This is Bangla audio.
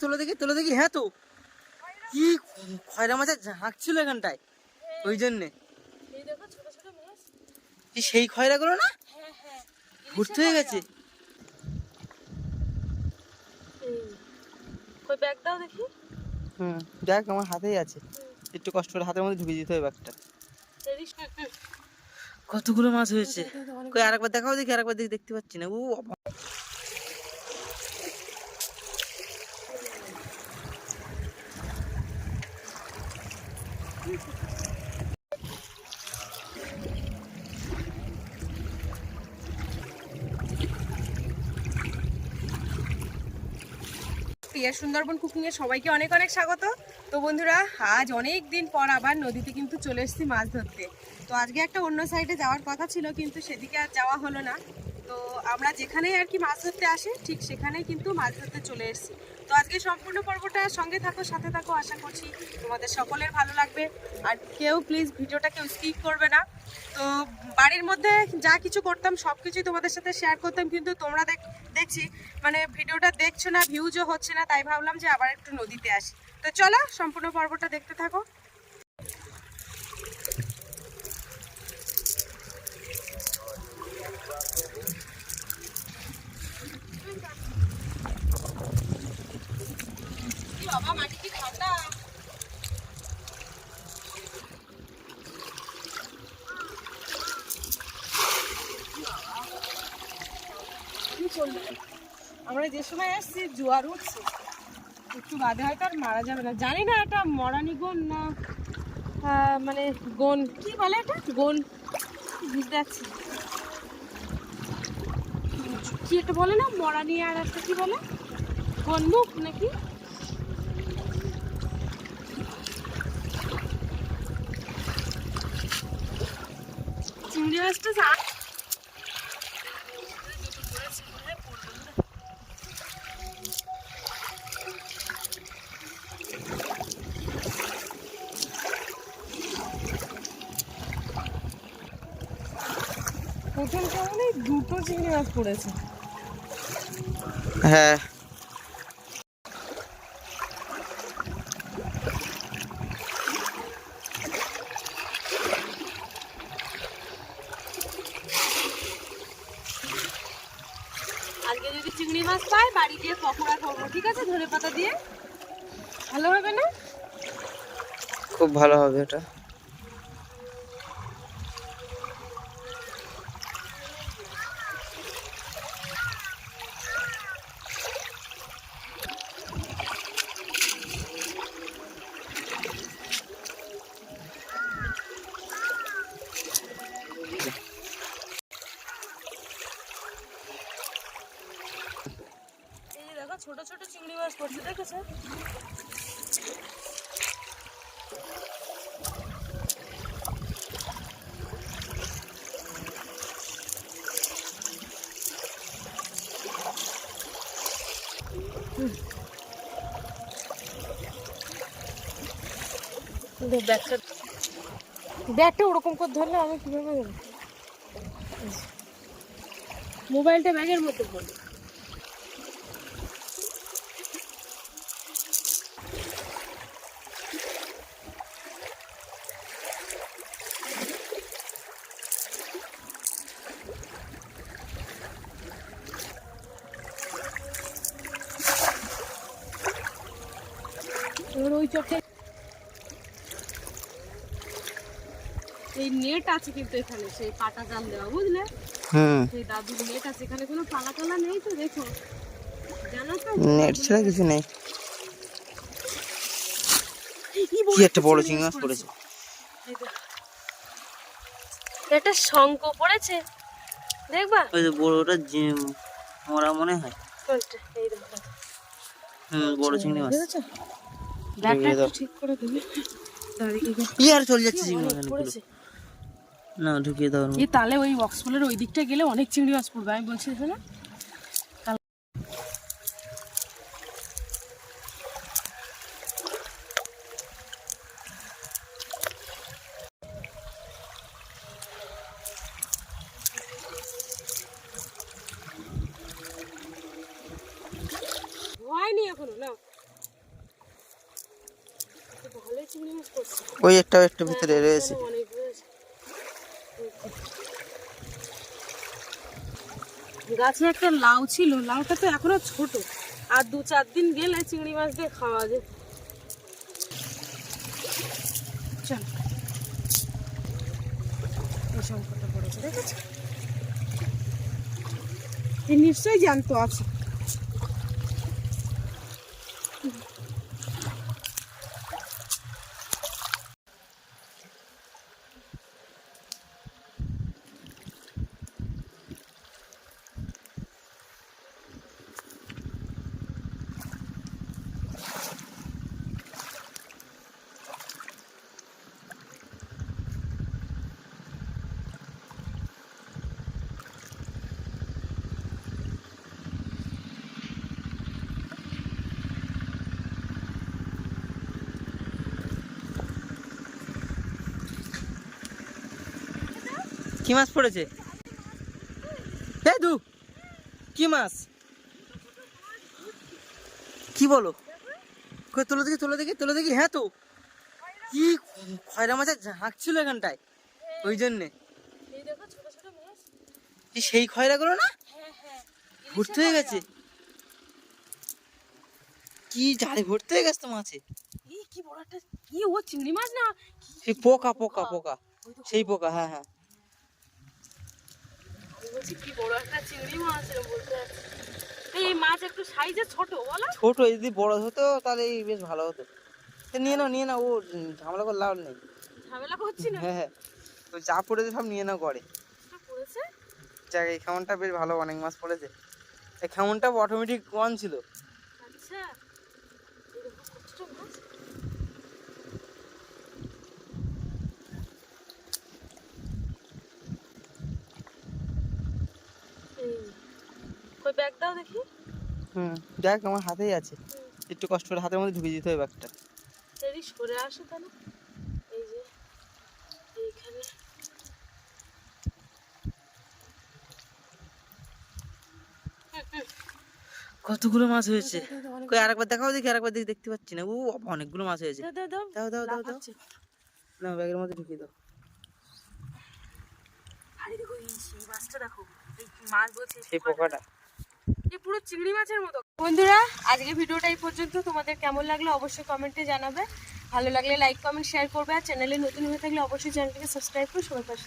তোলো দেখি তোলো দেখি হ্যাঁ তো। কি খয়রা মাছের ঝাঁক ছিল এখানটায় ওই জন্যে। সেই খয়রাগুলো না? ভর্তি হয়ে গেছে। ব্যাগ হুম দেখ আমার হাতেই আছে। একটু কষ্ট করে হাতের মধ্যে ঢুকে দিতে হবে ব্যাগটা কতগুলো মাছ হয়েছে? কই আরেকবার দেখাও দেখি আরেকবার দেখি দেখতে পাচ্ছি না। ও প্রিয়া সুন্দরবন কুকিং এ সবাইকে অনেক অনেক স্বাগত। তো বন্ধুরা, আজ অনেক দিন পর আবার নদীতে কিন্তু চলে এসেছি মাছ ধরতে। তো আজকে একটা অন্য সাইডে যাওয়ার কথা ছিল, কিন্তু সেদিকে আর যাওয়া হলো না। তো আমরা যেখানেই আর কি মাছ ধরতে আসি, ঠিক সেখানেই কিন্তু মাছ ধরতে চলে এসেছি। তো আজকে সম্পূর্ণ পর্বটা সঙ্গে থাকো, সাথে থাকো, আশা করছি তোমাদের সকলের ভালো লাগবে। আর কেউ প্লিজ ভিডিওটা কেউ স্কিপ করবে না। তো বাড়ির মধ্যে যা কিছু করতাম সব কিছুই তোমাদের সাথে শেয়ার করতাম, কিন্তু তোমরা দেখ, দেখছি মানে ভিডিওটা দেখছ না ভিউজও হচ্ছে না, তাই ভাবলাম যে আবার একটু নদীতে আসি। তো চলো, সম্পূর্ণ পর্বটা দেখতে থাকো। আমরা যে সময় এসেছি জোয়ার উঠছে। একটু বাদে হয়তো আর মারা যাবে না। জানি না এটা মরানি গন না মানে গন, কি বলে এটা? গন। বুঝতে পারছি। কি একটা বলে না? মরানি আর একটা কি বলে? গনমুখ নাকি? যা প্রথম কেমন দুটো চিংড়ি মাছ পড়েছে। হ্যাঁ আজকে মাছ পাই বাড়ি গিয়ে পকোড়া করব ঠিক আছে? ধনে পাতা দিয়ে? ভালো হবে না? খুব ভালো হবে এটা এই যে দেখো ছোট মাছ পড়ছে দেখেছ? ব্যাগটা ওরকম করে ধরলে আমি কীভাবে মোবাইলটা ব্যাগের মধ্যে পড়ে এবার ওই চোখে এই নেট আছে কিন্তু এখানে সেই কাটা জাল দেওয়া বুঝলে? হুম সেই দাদুর নেট আছে এখানে কোনো পালা টালা নেই তো দেখো। জানো তো? নেট ছাড়া কিছু নেই। কি একটা বড় চিংড়ি মাছ পড়েছে। এই শঙ্খ পড়েছে দেখবা? ওই যে বড়টা মরা মনে হয়। এই দেখো। হুম বড় চিংড়ি মাছ। চলে যাচ্ছে চিংড়ি না ঢুকিয়ে দাও তাহলে ওই বক্সগুলোর ওই দিকটা গেলে অনেক চিংড়ি মাছ পড়বে। আমি বলছি না চিংড়ি মাছ পড়ছে ওই একটা একটা ভিতরে রয়েছে। গাছে একটা লাউ ছিল, লাউটা তো এখনও ছোট। আর দু চার দিন গেলে চিংড়ি মাছ দিয়ে খাওয়া যায়। চল। নিশ্চয়ই জানতো আছে। কি মাছ পড়েছে? এই দু কি মাছ? কি বলো? কই তোলো দেখি তোলো দেখি তোলো দেখি হ্যাঁ তো। কি খয়রা মাছের ঝাঁক ছিল এখানটায় ওই জন্যে। সেই খয়রাগুলো না? হ্যাঁ হ্যাঁ ভর্তি হয়ে গেছে। কি জালে ভর্তি হয়ে গেছে তো মাছে। কি বড় একটা কি ও চিংড়ি মাছ না? সেই পোকা পোকা পোকা? সেই পোকা হ্যাঁ হ্যাঁ। বলছি কি বড় একটা চিংড়ি মাছ বলতে এই মাছ একটু সাইজে ছোট বলো। ছোট যদি বড় হতো তাহলে এই বেশ ভালো হতো। নিয়ে নাও নিয়ে নাও ও ঝামেলা করে লাভ নেই। ঝামেলা করছি না? হ্যাঁ হ্যাঁ। তো যা পড়েছে সব নিয়ে নাও করে পড়েছে? যাক এই খামনটা বেশ ভালো অনেক মাছ পড়েছে। এই খামনটা অটোমেটিক ওয়ান ছিল। আচ্ছা এই দেখো কতটা মাছ এই কই ব্যাগ দাও দেখি। হুম দেখ আমার হাতেই আছে। একটু কষ্ট করে হাতের মধ্যে ঢুকে দিতে হবে একটা এদিক সরে আসো তাহলে? এই যে এইখানে। কতগুলো মাছ হয়েছে? কই আরেকবার দেখাও দেখি আরেকবার দেখি দেখতে পাচ্ছি না। ও অনেকগুলো মাছ হয়েছে। দাও, দাও, দাও। দাও দাও। দাও না ব্যাগের মধ্যে ঢুকিয়ে দাও। আরে দেখো এই মাছটা দেখো। এই মাছ বলছে সেই পোকাটা। পুরো চিংড়ি মাছের মতো। বন্ধুরা আজকে ভিডিওটা এই পর্যন্ত। তোমাদের কেমন লাগল অবশ্যই কমেন্টে জানাবে। ভালো লাগলে লাইক কমেন্ট শেয়ার করবে। আর চ্যানেলে নতুন হয়ে থাকলে অবশ্যই চ্যানেলটিকে সাবস্ক্রাইব করে সবার পাশে